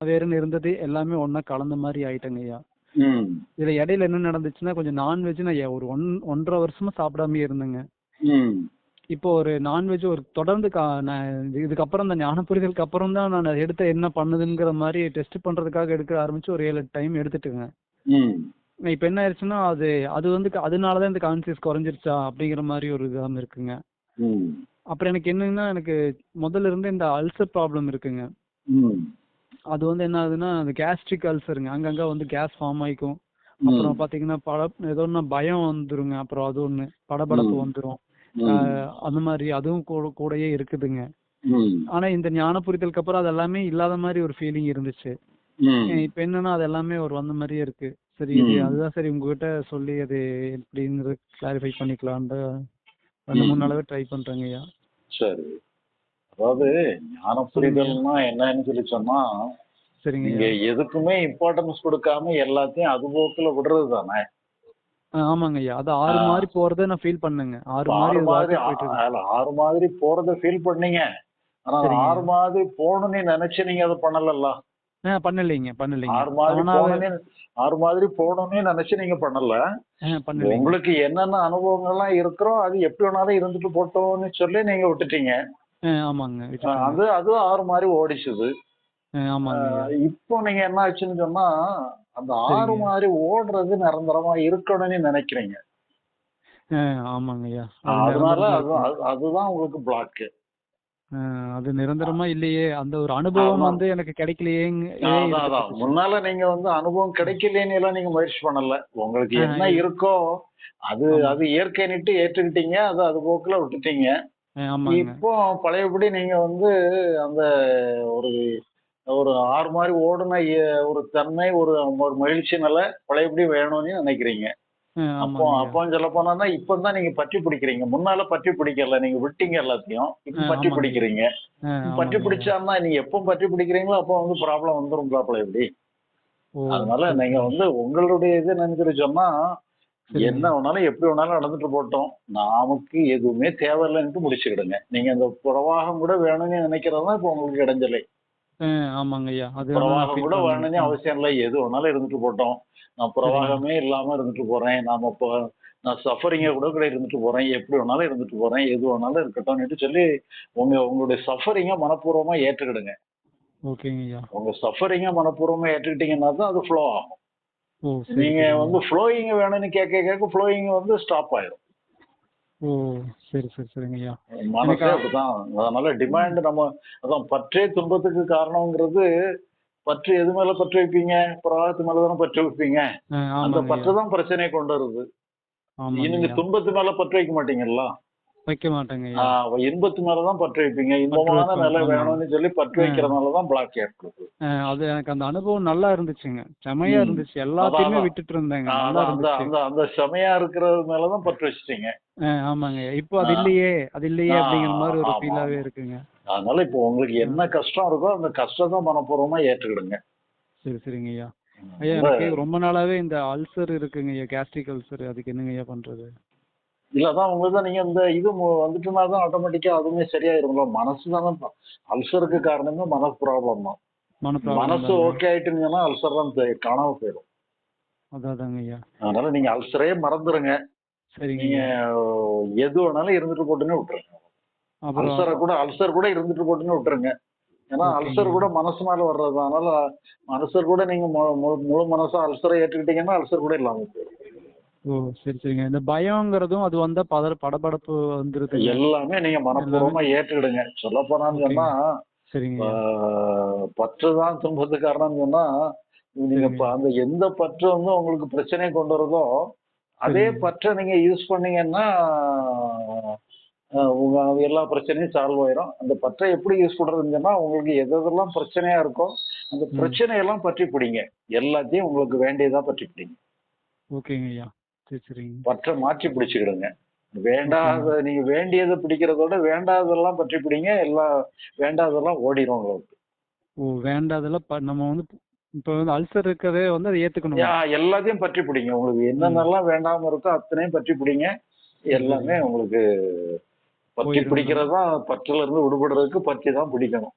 வேறுன்னு இருந்தது. எல்லாமே ஒண்ணா கலந்த மாதிரி ஆயிட்டேங்க ஐயா. இதுல இடையில என்ன நடந்துச்சுன்னா கொஞ்சம் நான்வெஜ் நான் ஒரு ஒன் ஒன்றரை வருஷமா சாப்பிடாமயே இருந்தேங்க. இப்போ ஒரு நான்வெஜ் ஒரு தொடர்ந்து இதுக்கப்புறம் இந்த ஞான புரிதலுக்கு அப்புறம் தான் நான் எடுத்து என்ன பண்ணுதுங்கிற மாதிரி டெஸ்ட் பண்றதுக்காக எடுக்க ஆரம்பிச்சு ஒரு ஏழு டைம் எடுத்துட்டுங்க. இப்போ என்ன ஆயிடுச்சுன்னா அது அது வந்து அதனாலதான் இந்த கான்சியஸ் குறைஞ்சிருச்சா அப்படிங்கிற மாதிரி ஒரு இதாம இருக்குங்க. அப்புறம் எனக்கு என்னன்னா எனக்கு முதல்ல இருந்து இந்த அல்சர் ப்ராப்ளம் இருக்குங்க. அது வந்து என்ன ஆகுதுன்னா அந்த கேஸ்ட்ரிக் அல்சருங்க அங்கங்க வந்து கேஸ் ஃபார்ம் ஆயிக்கும். அப்புறம் பாத்தீங்கன்னா பட ஏதோ ஒன்று பயம் வந்துருங்க. அப்புறம் அது ஒண்ணு படபடப்பு. வந்துரும். அந்த மாதிரி அதுவும் கூட- கூடயே இருக்குதுங்க. ஆனா இந்த ஞான புரிதலுக்கு அப்புறம் அது எல்லாமே இல்லாத மாதிரி ஒரு ஃபீலிங் இருந்துச்சு. இப்ப என்னன்னா அது எல்லாமே ஒரு வந்த மாதிரியே இருக்கு. சரி இது. அதுதான் சரி உங்ககிட்ட சொல்லி அது எப்படிங்கிறது கிளாரிஃபை பண்ணிக்கலான்ட்டு ரெண்டு மூணு ம். நாளாவே ட்ரை பண்றேங்க ஐயா. சரி. அதாவது ஞான புரிதல்னா என்னன்னு சொல்லி சொன்னா சரிங்க. நீங்க எதுக்குமே இம்பார்ட்டன்ஸ் கொடுக்காம எல்லாத்தையும் அது போக்குல விடுறது தானே ஆமாங்க ஐயா. அது ஆறு. மாதிரி போறதை நான் ஃபீல் பண்ணேங்க. ஆறு ஆறு மாதிரி ஆறு மாதிரி போறத ஃபீல் பண்ணீங்க. ஆனா. ஆறு மாதிரி போகணும்னு நினைச்சு நீங்க அதை பண்ணலல்ல? பண்ணலைங்க பண்ணலைங்க. ஆறு மாதிரி போகணும்னு ஆறு மாதிரி போகணும்னு நினைச்சு நீங்க பண்ணல. உங்களுக்கு என்னென்ன அனுபவங்கள்லாம் இருக்கிறோ அது எப்படி வேணாலும் இருந்துட்டு போட்டோம்னு சொல்லி நீங்க விட்டுட்டீங்க. ஆமாங்க. அது அது ஆறு மாதிரி ஓடிச்சுது. இப்போ நீங்க என்ன ஆச்சுன்னு சொன்னா அந்த ஆறு. மாதிரி ஓடுறது நிரந்தரமா இருக்கணும்னு நினைக்கிறீங்க. ஆ, ஆமாங்க ஐயா. அது ஆஹ் அதனால அதுதான் உங்களுக்கு பிளாக் ஆ, அது நிரந்தரமா இல்லையே. அந்த ஒரு அனுபவம். வந்து எனக்கு அதான் முன்னால நீங்க வந்து அனுபவம் கிடைக்கலன்னு எல்லாம் நீங்க முயற்சி பண்ணல. உங்களுக்கு என்ன இருக்கோ அது. அது இயற்கைன்னுட்டு ஏற்றுக்கிட்டீங்க அது அது போக்குல விட்டுட்டீங்க. இப்போ பழையபடி நீங்க வந்து அந்த ஒரு ஒரு ஆறு மாதிரி ஓடுன ஒரு தன்மை ஒரு ஒரு மகிழ்ச்சி நிலை பழையபடி வேணும்னு நினைக்கிறீங்க அப்போ. அப்போ சொல்ல போனா இப்பதான் நீங்க பற்றி பிடிக்கிறீங்க முன்னால பற்றி பிடிக்கல நீங்க விட்டீங்க எல்லாத்தையும் இப்ப பற்றி. பிடிக்கிறீங்க பற்றி. பிடிச்சாருன்னா நீங்க எப்போ பற்றி பிடிக்கிறீங்களோ அப்போ வந்து ப்ராப்ளம் வந்துரும் எப்படி ஓ, அதனால நீங்க. வந்து உங்களுடைய இது நினைக்கிற சொன்னா. என்ன வேணாலும் எப்படி வேணாலும் நடந்துட்டு போட்டோம் நமக்கு எதுவுமே தேவையில்லைன்ட்டு முடிச்சுக்கிடுங்க. நீங்க அந்த பிரவாகம் கூட வேணும்னு நினைக்கிறதா இப்போ உங்களுக்கு இடைஞ்சலை. ஆமாங்க ஐயா. அது பிரவாகம் கூட. வேணும்னு அவசியம் இல்லை. எது வேணாலும் இருந்துட்டு போட்டோம் நான் பிரவாகமே இல்லாம இருந்துட்டு போறேன். நாம இப்போ நான் சஃபரிங்க கூட கூட இருந்துட்டு போறேன். எப்படி வேணாலும் இருந்துட்டு போறேன். எது வேணாலும் இருக்கட்டும்னு சொல்லி உங்க உங்களுடைய சஃபரிங்க மனப்பூர்வமா ஏற்றுக்கிடுங்க. ஓகேங்க ஐயா. உங்க சஃபரிங்க மனப்பூர்வமா ஏற்றுக்கிட்டீங்கன்னா தான் அது ஃப்ளோ ஆகும். நீங்க. வந்து ஃப்ளோயிங் வேணும்னு கேட்க கேட்க ஃப்ளோயிங் வந்து ஸ்டாப் ஆயிடும் சரி சரி சரிங்க ஐயா. மனசே அப்படிதான். அதனால டிமாண்ட் நம்ம அதான் பற்றே துன்பத்துக்கு காரணங்கிறது பற்று எது மேல பற்று வைப்பீங்க? பிரவாகத்து மேல தானே பற்று வைப்பீங்க? அந்த பற்று. தான் பிரச்சனையை கொண்டு வருது. நீங்க. துன்பத்து மேல பற்று வைக்க மாட்டீங்கல்ல? வைக்க மாட்டேங்க இன்பத்து மேலதான் பற்று வைப்பீங்க. இன்பமான நிலை. வேணும்னு சொல்லி பற்று. வைக்கிறதுனாலதான் பிளாக் ஏற்படுது. அது எனக்கு அந்த அனுபவம் நல்லா இருந்துச்சுங்க. செமையா. இருந்துச்சு. எல்லாத்தையுமே. விட்டுட்டு இருந்தேங்க அந்த அந்த செமையா இருக்கிறது மேலதான் பற்று வச்சிட்டீங்க. ஆமாங்க. இப்போ அது. இல்லையே. அது இல்லையே அப்படிங்கிற மாதிரி ஒரு ஃபீலாவே. இருக்குங்க. அதனால இப்போ உங்களுக்கு என்ன கஷ்டம் இருக்கோ அந்த கஷ்டத்தை மனப்பூர்வமா ஏற்றுக்கிடுங்க. சரி சரிங்க ஐயா. ஐயா எனக்கு ரொம்ப நாளாவே இந்த அல்சர் இருக்குங்க ஐயா. Gastric ulcer. அதுக்கு என்னங்க ஐயா பண்றது? இல்ல அதான் உங்களுக்கு தான் நீங்க இந்த இது வந்துட்டுனா தான் ஆட்டோமேட்டிக்கா அதுவுமே சரியாயிருங்களோ மனசு தானே அல்சருக்கு காரணமே மனசு ப்ராப்ளம் தான். மன மனசு ஓகே ஆயிட்டுங்கன்னா அல்சர் தான் காணாம போயிடும் அதனால நீங்க அல்சரே மறந்துருங்க. நீங்க. எது வேணாலும் இருந்துட்டு போட்டுன்னு விட்டுருங்க. அல்சரை கூட அல்சர் கூட இருந்துட்டு போட்டுன்னு விட்டுருங்க. ஏன்னா. அல்சர் கூட மனசு மேல வர்றது அதனால அல்சர் கூட நீங்க முழு மனசா அல்சரை ஏற்றுக்கிட்டீங்கன்னா அல்சர் கூட இல்லாம போயிடும் ஓ சரி சரிங்க. இந்த பயம்ங்கிறதும் அது வந்தா பதற படபடப்பு வந்துருது. எல்லாமே நீங்க மனப்பூர்வமா ஏற்றுக்கிடுங்க. சொல்ல போனான்னு சொன்னா சரிங்க. பற்று தான் துன்பத்துக்கு காரணம்னு சொன்னா நீங்க அந்த எந்த பற்று வந்து உங்களுக்கு பிரச்சனையை கொண்டு வருதோ அதே. பற்றை நீங்க யூஸ் பண்ணீங்கன்னா உங்க எல்லா பிரச்சனையும் சால்வ் ஆயிரும். அந்த பற்றை எப்படி யூஸ் பண்றதுன்னு சொன்னா உங்களுக்கு எது எதெல்லாம் பிரச்சனையா இருக்கோ அந்த. பிரச்சனையெல்லாம் பற்றி பிடிங்க. எல்லாத்தையும் உங்களுக்கு வேண்டியதா பற்றி பிடிங்க. ஓகேங்க ஐயா. பற்றை மாற்றி பிடிச்சுக்கிடுங்க. வேண்டாத நீங்க வேண்டியதை பிடிக்கிறதோட வேண்டாததெல்லாம் பற்றி பிடிங்க எல்லா வேண்டாததெல்லாம் ஓடிடும் உங்களுக்கு. ஓ வேண்டாதெல்லாம் நம்ம வந்து இப்போ வந்து அல்சர் இருக்கதே வந்து அதை ஏத்துக்கணும்? எல்லாத்தையும் பற்றி பிடிங்க. உங்களுக்கு என்னென்னலாம் வேண்டாம இருக்கோ அத்தனையும் பற்றி பிடிங்க. எல்லாமே உங்களுக்கு பற்றி. பிடிக்கிறது தான் பற்றுல இருந்து விடுபடுறதுக்கு பற்றி தான் பிடிக்கணும்.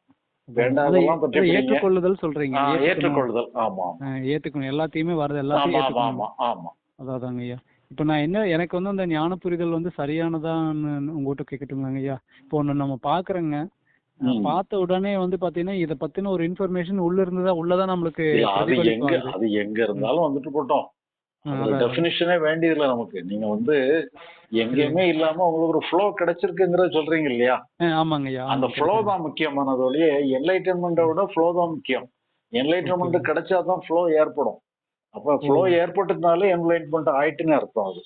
வேண்டாததெல்லாம் பற்றி. ஏற்றுக்கொள்ளுதல் சொல்றீங்க. ஏற்றுக்கொள்ளுதல். ஆமா ஏத்துக்கணும். எல்லாத்தையுமே வருது எல்லாத்தையும் ஆமா ஆமா அதாதாங்க ஐயா இப்போ நான் என்ன எனக்கு வந்து அந்த ஞான புரிதல் வந்து சரியானதான்னு உங்ககிட்ட கேட்கட்டுங்களாங்க ஐயா இப்போ ஒன்று நம்ம பார்க்குறோங்க ம். பார்த்த உடனே வந்து பார்த்தீங்கன்னா இதை பற்றின ஒரு இன்ஃபர்மேஷன் உள்ள இருந்ததா உள்ளதான் நம்மளுக்கு அது எங்க. அது எங்க இருந்தாலும் வந்துட்டு போட்டோம். டெபினிஷனே வேண்டியதில்லை நமக்கு நீங்க வந்து எங்கேயுமே இல்லாம உங்களுக்கு ஒரு ஃப்ளோ கிடைச்சிருக்குங்கிறத சொல்றீங்க இல்லையா ஆமாங்க அந்த ஃப்ளோ. தான் முக்கியமானது ஒழிய என்லைட்டன்மெண்ட்டை விட ஃப்ளோ தான் முக்கியம் என்லைட்டன்மெண்ட். கிடைச்சாதான் ஃப்ளோ ஏற்படும் அப்ப ஃப்ளோ. ஏற்பட்டதுனாலே என்லைட்மெண்ட் ஆயிட்டுன்னு அர்த்தம் அது.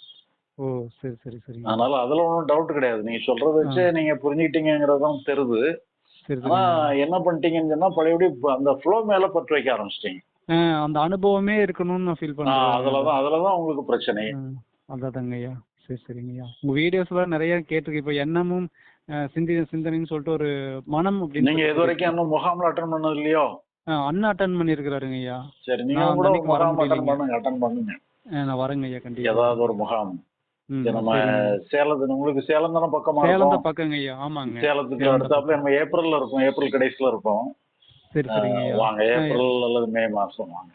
ஓ சரி சரி சரிங்க அதனால அதுல ஒன்றும் டவுட் கிடையாது. நீங்க சொல்றத வச்சு நீங்க புரிஞ்சுக்கிட்டீங்கிறது தான் தெரியுது சரி ஆனா சரி என்ன பண்ணிட்டீங்கன்னு சொன்னா பழையபடி அந்த ஃப்ளோ மேல பற்று வைக்க ஆரம்பிச்சிட்டீங்க. அந்த அனுபவமே இருக்கணும்னு நான் ஃபீல் பண்றேன். அதுலதான் அதுலதான் உங்களுக்கு பிரச்சனை. அதாதாங்க ஐயா சரி சரிங்க ஐயா. உங்க வீடியோஸ்ல நிறைய கேட்டிருக்கேன் இப்போ எண்ணமும் சிந்தி சிந்தனைன்னு சொல்லிட்டு ஒரு மனம் அப்படின்னு நீங்க இது வரைக்கும் இன்னும் முகாம்ல அட்டன் பண்ணது இல்லையோ? அண்ணா அட்டன் பண்ணியிருக்கிறாருங்க ஐயா. சரி நீங்க கூட அன்னைக்கு வர முகாம் அட்டன். பண்ணுங்க அட்டன் பண்ணுங்க. நான் வரேங்க ஐயா கண்டிப்பா. ஏதாவது ஒரு முகாம். ம், நம்ம. சேலத்து உங்களுக்கு சேலம் தானே பக்கமா சேலம் தான் பக்கங்க ஐயா ஆமாங்க. சேலத்துக்கு அடுத்தாப்புல நம்ம ஏப்ரல்ல இருக்கும் ஏப்ரல் கடைசியில இருக்கும் சரி சரிங்க வாங்க ஏப்ரல் அல்லது மே மாசம் வாங்க.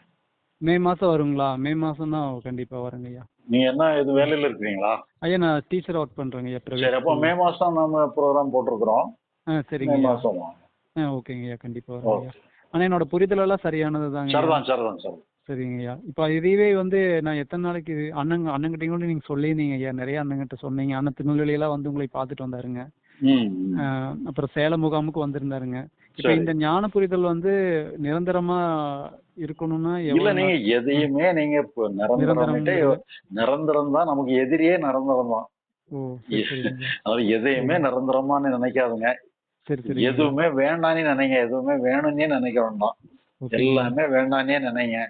மே மாசம் வருங்களா? மே மாசம் தான் கண்டிப்பா வரேங்க ஐயா. நீங்க என்ன இது வேலையில இருக்கிறீங்களா? ஐயா நான் டீச்சர் ஒர்க் பண்றேங்க ஐயா சரி அப்போ. மே மாசம் நம்ம ப்ரோக்ராம் போட்டிருக்கிறோம். ஆ மே சரிங்க ஐயா. மாசம் வாங்க. ஆ ஓகேங்க ஐயா கண்டிப்பா வரேங்க ஐயா ஆனா என்னோட புரிதல் எல்லாம் சரியானது தாங்க சரிதான் சரிதான். சரி சரிங்க ஐயா. இப்போ இதுவே வந்து நான் எத்தனை நாளைக்கு இது அண்ணங்க அண்ணங்கிட்டையும் கூட நீங்கள் சொல்லியிருந்தீங்க ஐயா நிறைய அண்ணங்கிட்ட சொன்னீங்க. அண்ணன் திருநெல்வேலியெல்லாம் வந்து உங்களை பார்த்துட்டு வந்தாருங்க. அப்புறம் சேலம் முகாமுக்கு வந்திருந்தாருங்க. இப்போ. இந்த ஞான புரிதல் வந்து நிரந்தரமா இருக்கணும்னா இல்ல நீங்க? எதையுமே நீங்க நிரந்தரம் நிரந்தரம் தான் நமக்கு எதிரியே நிரந்தரம் தான். அதாவது எதையுமே நிரந்தரமான்னு நினைக்காதுங்க. எதுவுமே வேண்டான்னு நினைங்க. எதுவுமே வேணும்னே நினைக்க வேண்டாம். எல்லாமே வேண்டானே நினைங்க.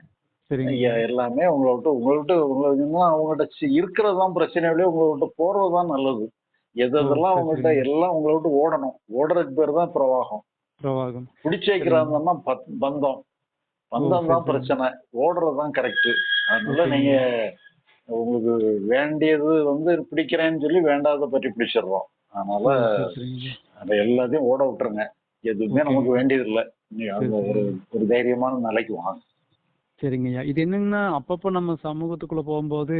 எல்லாமே உங்களை விட்டு உங்களை விட்டு அவங்கள்ட்ட சி- இருக்கிறது தான் பிரச்சனை இல்லையே உங்களை விட்டு போறது தான் நல்லது எது எதெல்லாம் சரிங்க. எல்லாம் உங்களை விட்டு ஓடணும். ஓடுறதுக்கு பேர் தான் பிரவாகம். பிரவாகம். பிடிச்சு வைக்கிறாங்கன்னா பத்- பந்தம். பந்தம் தான். பிரச்சனை. ஓடுறது தான் கரெக்ட் அதனால. நீங்க உங்களுக்கு வேண்டியது வந்து பிடிக்கிறேன்னு சொல்லி வேண்டாத பற்றி பிடிச்சிடுறோம். அதனால அதை எல்லாத்தையும் ஓட விட்டுருங்க. எதுவுமே. நமக்கு வேண்டியது இல்லை நீங்க ஒரு ஒரு தைரியமான நிலைக்கு வாங்க. சரிங்க ஐயா. இது என்னங்கன்னா அப்பப்போ நம்ம சமூகத்துக்குள்ள போகும்போது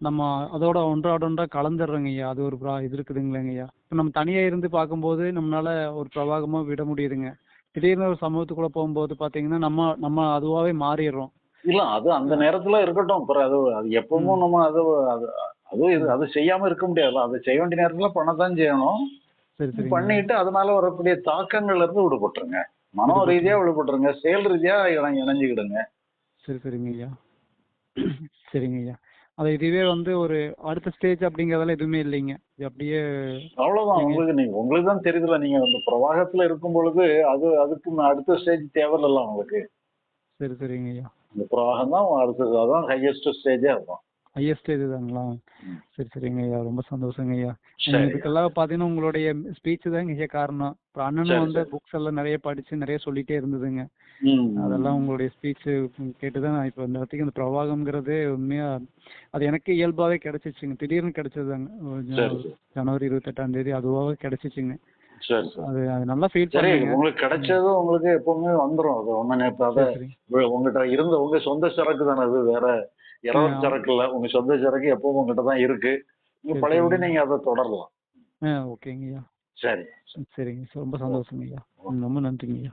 நம்ம அதோட ஒன்றோட ஒன்றா கலந்துடுறோங்க ஐயா. அது ஒரு ப்ரா இது இருக்குதுங்களேங்க ஐயா. இப்போ நம்ம தனியா இருந்து பார்க்கும்போது நம்மளால ஒரு பிரவாகமா விட முடியுதுங்க. திடீர்னு ஒரு சமூகத்துக்குள்ள போகும்போது பாத்தீங்கன்னா நம்ம நம்ம அதுவாவே மாறிடுறோம். இல்ல அது அந்த நேரத்துல இருக்கட்டும். அப்புறம் அது அது எப்பவும் நம்ம அது அது அது அது செய்யாம இருக்க முடியாதுல்ல. அது செய்ய வேண்டிய நேரத்துல பண்ணத்தான் செய்யணும். பண்ணிட்டு அதனால வரக்கூடிய தாக்கங்கள்ல இருந்து விடுபட்டுருங்க. மனோ. ரீதியா விடுபட்டுருங்க. செயல் ரீதியா இணை- இணைஞ்சுக்கிடுங்க. சரி சரிங்க ஐயா. சரிங்க ஐயா. அது இதுவே வந்து ஒரு அடுத்த ஸ்டேஜ் அப்படிங்கறதெல்லாம் எதுவுமே இல்லைங்க. இது அப்படியே அவ்வளவுதான். உங்களுக்கு நீங்க உங்களுக்கு தான் தெரியுதுல நீங்க அந்த பிரவாகத்துல இருக்கும் பொழுது அது அதுக்கு அடுத்த ஸ்டேஜ் தேவையில்ல உங்களுக்கு. சரி சரிங்க ஐயா. இந்த பிரவாகம் தான் அடுத்தது. அதான் ஹையஸ்ட் ஸ்டேஜே இருக்கும். ஹையஸ்ட் இதுதாங்களா. சரி சரிங்க ஐயா. ரொம்ப சந்தோஷங்க ஐயா. இதுக்கெல்லாம் பாத்தீங்கன்னா உங்களுடைய ஸ்பீச் தாங்க ஐயா காரணம். அப்புறம் அண்ணனும் வந்து. புக்ஸ் எல்லாம் நிறைய படிச்சு நிறைய சொல்லிட்டே இருந்ததுங்க. அதெல்லாம் உங்களுடைய ஸ்பீச் கேட்டுதான் நான் இப்போ இந்த இடத்துக்கு இந்த பிரவாகம்ங்கிறது உண்மையா அது எனக்கு இயல்பாவே கிடைச்சிச்சுங்க. திடீர்னு கிடைச்சதுதாங்க. ஜனவரி இருபத்தெட்டாம் தேதி அதுவாகவே கிடைச்சிச்சுங்க. சரி சரி அது அது நல்லா ஃபீல் சரி பண்ணுங்க. உங்களுக்கு கிடைச்சது உங்களுக்கு எப்பவுமே வந்துரும். அது சரி சரி. உங்ககிட்ட இருந்த உங்க சொந்த சரக்கு தானே அது வேற இரவு. சரக்கு இல்ல. உங்க சொந்த சரக்கு எப்பவும் உங்ககிட்ட தான் இருக்கு. நீங்க பழையபடி. நீங்க அதை தொடரலாம். ஆ ஓகேங்க ஐயா சரி சரிங்க. ரொம்ப சந்தோஷங்க ஐயா ம், ரொம்ப நன்றிங்க ஐயா